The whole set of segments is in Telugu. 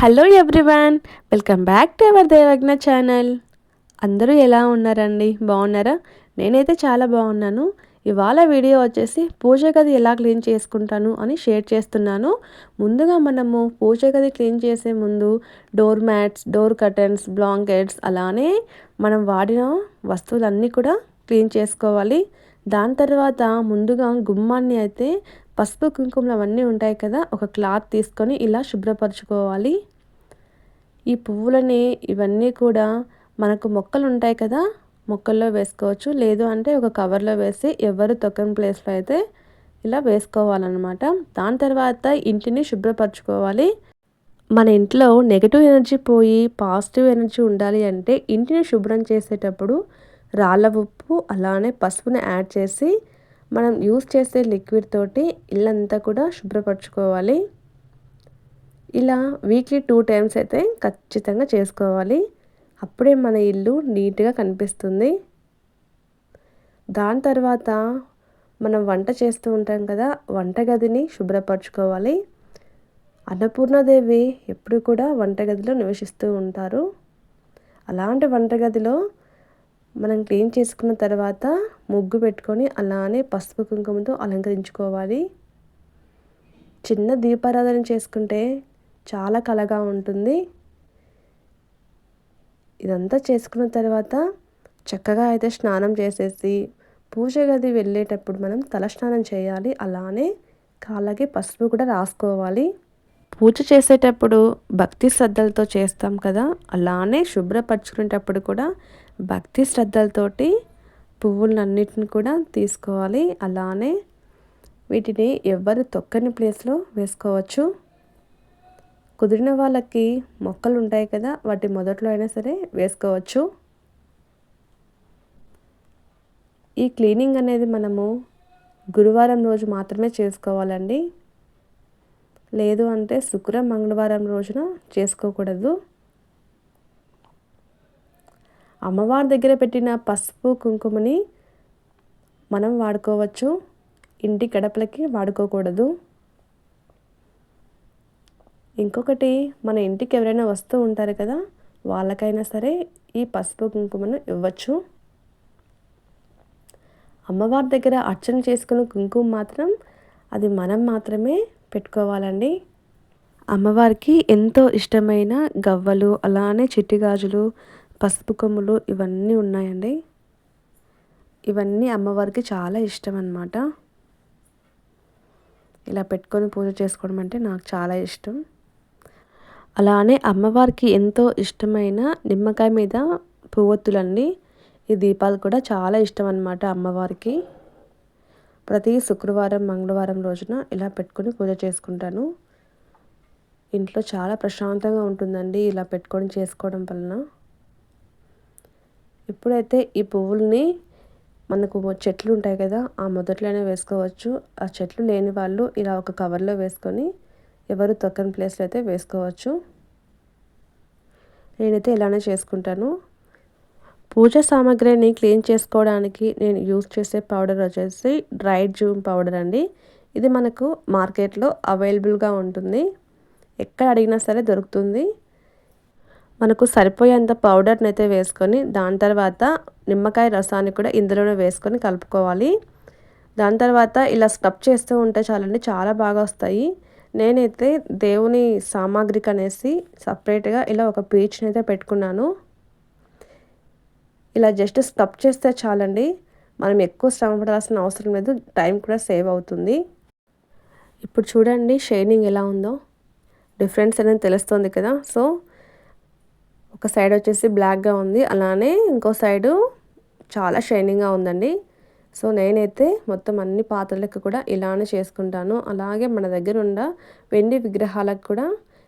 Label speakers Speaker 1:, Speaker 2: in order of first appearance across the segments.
Speaker 1: Hello everyone welcome back to our Devagna channel. అందరూ ఎలా ఉన్నారండి? బాగున్నారా? నేనైతే చాలా బాగున్నాను. ఇవాళ వీడియో వచ్చేసి పూజ గది ఎలా క్లీన్ చేసుకుంటాను అని షేర్ చేస్తున్నాను. ముందుగా మనము పూజ గది క్లీన్ చేసే ముందు door mats door curtains blankets అలానే మనం వాడిన వస్తువులన్నీ కూడా క్లీన్ చేసుకోవాలి. దాని తర్వాత ముందుగా గుమ్మాన్ని అయితే పసుపు కుంకుమలు అవన్నీ ఉంటాయి కదా ఒక క్లాత్ తీసుకొని ఇలా శుభ్రపరచుకోవాలి. ఈ పువ్వులని ఇవన్నీ కూడా మనకు మొక్కలు ఉంటాయి కదా మొక్కల్లో వేసుకోవచ్చు. లేదు అంటే ఒక కవర్లో వేసి ఎవరు తొక్కని ప్లేస్లో అయితే ఇలా వేసుకోవాలన్నమాట. దాని తర్వాత ఇంటిని శుభ్రపరచుకోవాలి. మన ఇంట్లో నెగటివ్ ఎనర్జీ పోయి పాజిటివ్ ఎనర్జీ ఉండాలి అంటే ఇంటిని శుభ్రం చేసేటప్పుడు రాళ్ళ ఉప్పు అలానే పసుపుని యాడ్ చేసి మనం యూస్ చేసే లిక్విడ్ తోటి ఇల్లంతా కూడా శుభ్రపరచుకోవాలి. ఇలా వీక్లీ టూ టైమ్స్ అయితే ఖచ్చితంగా చేసుకోవాలి. అప్పుడే మన ఇల్లు నీట్గా కనిపిస్తుంది. దాని తర్వాత మనం వంట చేస్తూ ఉంటాం కదా వంటగదిని శుభ్రపరచుకోవాలి. అన్నపూర్ణాదేవి ఎప్పుడు కూడా వంటగదిలో నివసిస్తూ ఉంటారు. అలాంటి వంటగదిలో మనం క్లీన్ చేసుకున్న తర్వాత ముగ్గు పెట్టుకొని అలానే పసుపు కుంకుమతో అలంకరించుకోవాలి. చిన్న దీపారాధన చేసుకుంటే చాలా కలగా ఉంటుంది. ఇదంతా చేసుకున్న తర్వాత చక్కగా అయితే స్నానం చేసేసి పూజ గది వెళ్ళేటప్పుడు మనం తలస్నానం చేయాలి. అలానే కాళ్ళకి పసుపు కూడా రాసుకోవాలి. పూజ చేసేటప్పుడు భక్తి శ్రద్ధలతో చేస్తాం కదా. అలానే శుభ్రపరచుకునేటప్పుడు కూడా భక్తి శ్రద్ధలతోటి పువ్వులన్నిటిని కూడా తీసుకోవాలి. అలానే వీటిని ఎవరు తొక్కని ప్లేస్లో వేసుకోవచ్చు. కుదిరిన వాళ్ళకి మొక్కలు ఉంటాయి కదా వాటి మొదట్లో అయినా సరే వేసుకోవచ్చు. ఈ క్లీనింగ్ అనేది మనము గురువారం రోజు మాత్రమే చేసుకోవాలండి. లేదు అంటే శుక్ర మంగళవారం రోజున చేసుకోకూడదు. అమ్మవారి దగ్గర పెట్టిన పసుపు కుంకుమని మనం వాడుకోవచ్చు. ఇంటి గడపలకి వాడుకోకూడదు. ఇంకొకటి మన ఇంటికి ఎవరైనా వస్తూ ఉంటారు కదా వాళ్ళకైనా సరే ఈ పసుపు కుంకుమను ఇవ్వచ్చు. అమ్మవారి దగ్గర అర్చన చేసుకున్న కుంకుమ మాత్రం అది మనం మాత్రమే పెట్టుకోవాలండి. అమ్మవారికి ఎంతో ఇష్టమైన గవ్వలు అలానే చిట్టి గాజులు పసుపు కొమ్ములు ఇవన్నీ ఉన్నాయండి. ఇవన్నీ అమ్మవారికి చాలా ఇష్టం అన్నమాట ఇలా పెట్టుకొని పూజ చేసుకోవడం అంటే నాకు చాలా ఇష్టం. అలానే అమ్మవారికి ఎంతో ఇష్టమైన నిమ్మకాయ మీద పువ్వొత్తులండి. ఈ దీపాలు కూడా చాలా ఇష్టం అన్నమాట అమ్మవారికి. ప్రతి శుక్రవారం మంగళవారం రోజున ఇలా పెట్టుకొని పూజ చేసుకుంటాను. ఇంట్లో చాలా ప్రశాంతంగా ఉంటుందండి ఇలా పెట్టుకొని చేసుకోవడం వలన. ఇప్పుడైతే ఈ పువ్వుల్ని మనకు చెట్లు ఉంటాయి కదా ఆ మొదట్లోనే వేసుకోవచ్చు. ఆ చెట్లు లేని వాళ్ళు ఇలా ఒక కవర్లో వేసుకొని ఎవరు తొక్కని ప్లేస్లో అయితే వేసుకోవచ్చు. నేనైతే ఇలానే చేసుకుంటాను. పూజ సామాగ్రిని క్లీన్ చేసుకోవడానికి నేను యూజ్ చేసే పౌడర్ వచ్చేసి డ్రైడ్ జూమ్ పౌడర్ అండి. ఇది మనకు మార్కెట్లో అవైలబుల్గా ఉంటుంది. ఎక్కడ అడిగినా సరే దొరుకుతుంది. మనకు సరిపోయేంత పౌడర్ని అయితే వేసుకొని దాని తర్వాత నిమ్మకాయ రసాన్ని కూడా ఇందులోనే వేసుకొని కలుపుకోవాలి. దాని తర్వాత ఇలా స్క్రబ్ చేస్తూ ఉంటే చాలండి చాలా బాగా వస్తాయి. నేనైతే దేవుని సామాగ్రికి అనేసి సపరేట్గా ఇలా ఒక పీచ్ని అయితే పెట్టుకున్నాను. ఇలా జస్ట్ స్క్రబ్ చేస్తే చాలండి మనం ఎక్కువ శ్రమ పడాల్సిన అవసరం లేదు టైం కూడా సేవ్ అవుతుంది. ఇప్పుడు చూడండి షైనింగ్ ఎలా ఉందో. డిఫరెన్స్ అనేది తెలుస్తుంది కదా సో ఒక సైడ్ వచ్చేసి బ్లాక్గా ఉంది. అలానే ఇంకో సైడు చాలా షైనింగ్గా ఉందండి. సో నేనైతే మొత్తం అన్ని పాత్రలకు కూడా ఇలానే చేసుకుంటాను. అలాగే మన దగ్గర ఉన్న వెండి విగ్రహాలకు కూడా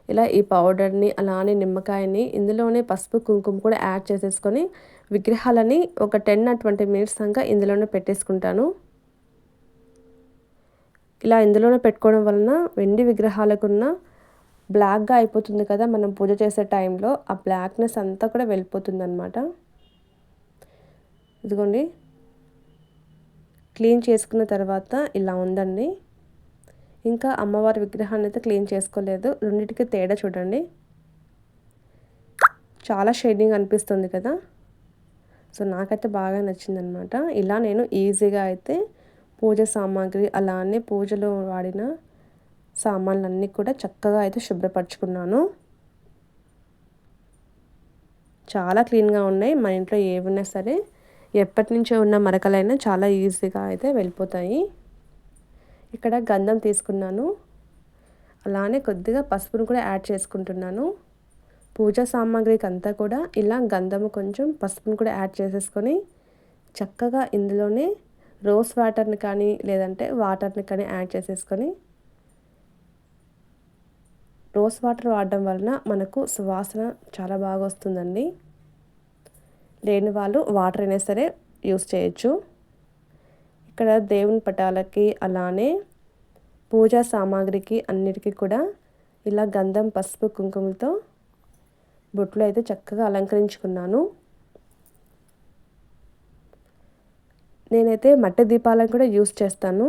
Speaker 1: ఇలా ఈ పౌడర్ని అలానే నిమ్మకాయని ఇందులోనే పసుపు కుంకుమ కూడా యాడ్ చేసేసుకొని విగ్రహాలని ఒక టెన్ ఆర్ ట్వంటీ మినిట్స్ దాకా ఇందులోనే పెట్టేసుకుంటాను. ఇలా ఇందులోనే పెట్టుకోవడం వలన వెండి విగ్రహాలకున్న బ్లాక్గా అయిపోతుంది కదా మనం పూజ చేసే టైంలో ఆ బ్లాక్నెస్ అంతా కూడా వెళ్ళిపోతుంది అనమాట ఇదిగోండి. క్లీన్ చేసుకున్న తర్వాత ఇలా ఉందండి. ఇంకా అమ్మవారి విగ్రహాన్ని అయితే క్లీన్ చేసుకోలేదు. రెండింటికి తేడా చూడండి. చాలా షైనింగ్ అనిపిస్తుంది కదా. సో నాకైతే బాగా నచ్చిందనమాట ఇలా నేను ఈజీగా అయితే పూజ సామాగ్రి అలానే పూజలో వాడిన సామాన్లన్నీ కూడా చక్కగా అయితే శుభ్రపరచుకున్నాను. చాలా క్లీన్గా ఉన్నాయి. మన ఇంట్లో ఏమున్నా సరే ఎప్పటి నుంచో ఉన్న మరకలైనా చాలా ఈజీగా అయితే వెళ్ళిపోతాయి. ఇక్కడ గంధం తీసుకున్నాను. అలానే కొద్దిగా పసుపును కూడా యాడ్ చేసుకుంటున్నాను. పూజా సామాగ్రికి అంతా కూడా ఇలా గంధము కొంచెం పసుపును కూడా యాడ్ చేసేసుకొని చక్కగా ఇందులోనే రోస్ వాటర్ని కానీ లేదంటే వాటర్ని కానీ యాడ్ చేసేసుకొని రోజ్ వాటర్ వాడడం వలన మనకు సువాసన చాలా బాగా వస్తుందండి. లేని వాళ్ళు వాటర్ అయినా సరే యూస్ చేయొచ్చు. ఇక్కడ దేవుని పటాలకి అలానే పూజా సామాగ్రికి అన్నిటికీ కూడా ఇలా గంధం పసుపు కుంకుమలతో బొట్లు అయితే చక్కగా అలంకరించుకున్నాను. నేనైతే మట్టి దీపాలను కూడా యూస్ చేస్తాను.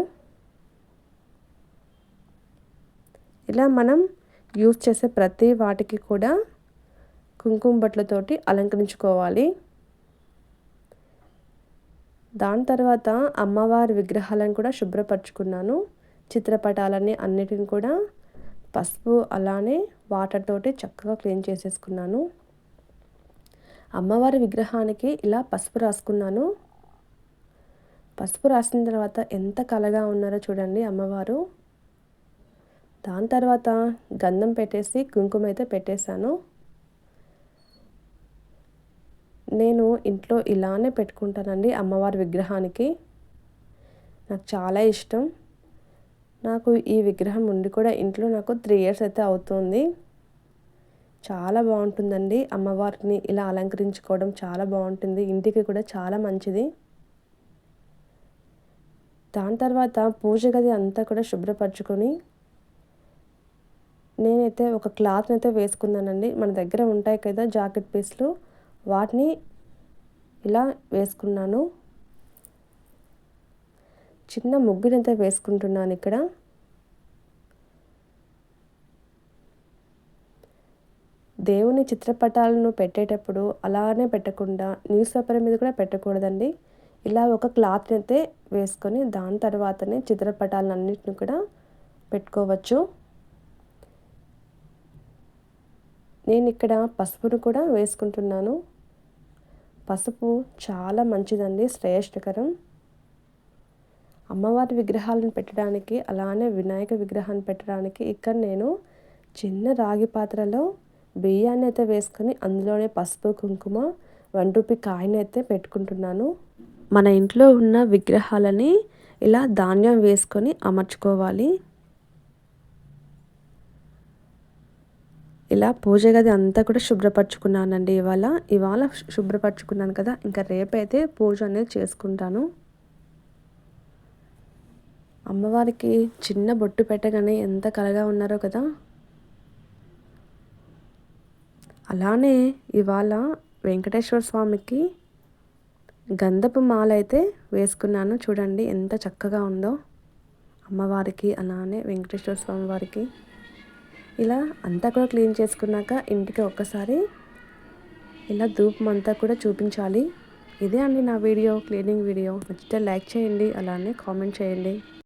Speaker 1: ఇలా మనం యూస్ చేసే ప్రతి వాటికి కూడా కుంకుమ బట్లతోటి అలంకరించుకోవాలి. దాని తర్వాత అమ్మవారి విగ్రహాలను కూడా శుభ్రపరచుకున్నాను. చిత్రపటాలని అన్నిటిని కూడా పసుపు అలానే వాటర్ తోటి చక్కగా క్లీన్ చేసేసుకున్నాను. అమ్మవారి విగ్రహానికి ఇలా పసుపు రాసుకున్నాను. పసుపు రాసిన తర్వాత ఎంత కలగా ఉన్నారో చూడండి అమ్మవారు. దాని తర్వాత గంధం పెట్టేసి కుంకుమ అయితే పెట్టేశాను. నేను ఇంట్లో ఇలానే పెట్టుకుంటానండి అమ్మవారి విగ్రహానికి. నాకు చాలా ఇష్టం. నాకు ఈ విగ్రహం ఉండి కూడా ఇంట్లో నాకు త్రీ ఇయర్స్ అయితే అవుతుంది. చాలా బాగుంటుందండి అమ్మవారిని ఇలా అలంకరించుకోవడం చాలా బాగుంటుంది. ఇంటికి కూడా చాలా మంచిది. దాని తర్వాత పూజ గది అంతా కూడా శుభ్రపరచుకొని నేనైతే ఒక క్లాత్ని అయితే వేసుకున్నానండి. మన దగ్గర ఉంటాయి కదా జాకెట్ పీస్లు. వాటిని ఇలా వేసుకున్నాను. చిన్న ముగ్గునైతే వేసుకుంటున్నాను ఇక్కడ. దేవుని చిత్రపటాలను పెట్టేటప్పుడు అలానే పెట్టకుండా న్యూస్ పేపర్ మీద కూడా పెట్టకూడదండి. ఇలా ఒక క్లాత్ని అయితే వేసుకొని దాని తర్వాతనే చిత్రపటాలన్నింటిని కూడా పెట్టుకోవచ్చు. నేను ఇక్కడ పసుపును కూడా వేసుకుంటున్నాను. పసుపు చాలా మంచిదండి శ్రేష్టకరం అమ్మవారి విగ్రహాలను పెట్టడానికి అలానే వినాయక విగ్రహాన్ని పెట్టడానికి ఇక్కడ నేను చిన్న రాగి పాత్రలో బియ్యాన్ని అయితే వేసుకొని అందులోనే పసుపు కుంకుమ వన్ రూపీ కాయిన్ అయితే పెట్టుకుంటున్నాను. మన ఇంట్లో ఉన్న విగ్రహాలని ఇలా ధాన్యం వేసుకొని అమర్చుకోవాలి. ఇలా పూజ గది అంతా కూడా శుభ్రపరచుకున్నానండి ఇవాళ. ఇవాళ శుభ్రపరచుకున్నాను కదా ఇంకా రేపైతే పూజ అనేది చేసుకుంటాను. అమ్మవారికి చిన్న బొట్టు పెట్టగానే ఎంత కలగా ఉన్నారో కదా. అలానే ఇవాళ వెంకటేశ్వర స్వామికి గంధపు మాల అయితే వేసుకున్నాను. చూడండి ఎంత చక్కగా ఉందో అమ్మవారికి అలానే వెంకటేశ్వర స్వామి వారికి. ఇలా అంతా కూడా క్లీన్ చేసుకున్నాక ఇంటికి ఒక్కసారి ఇలా ధూపం అంతా కూడా చూపించాలి. ఇదే అండి నా వీడియో క్లీనింగ్ వీడియో. నచ్చితే లైక్ చేయండి అలానే కామెంట్ చేయండి.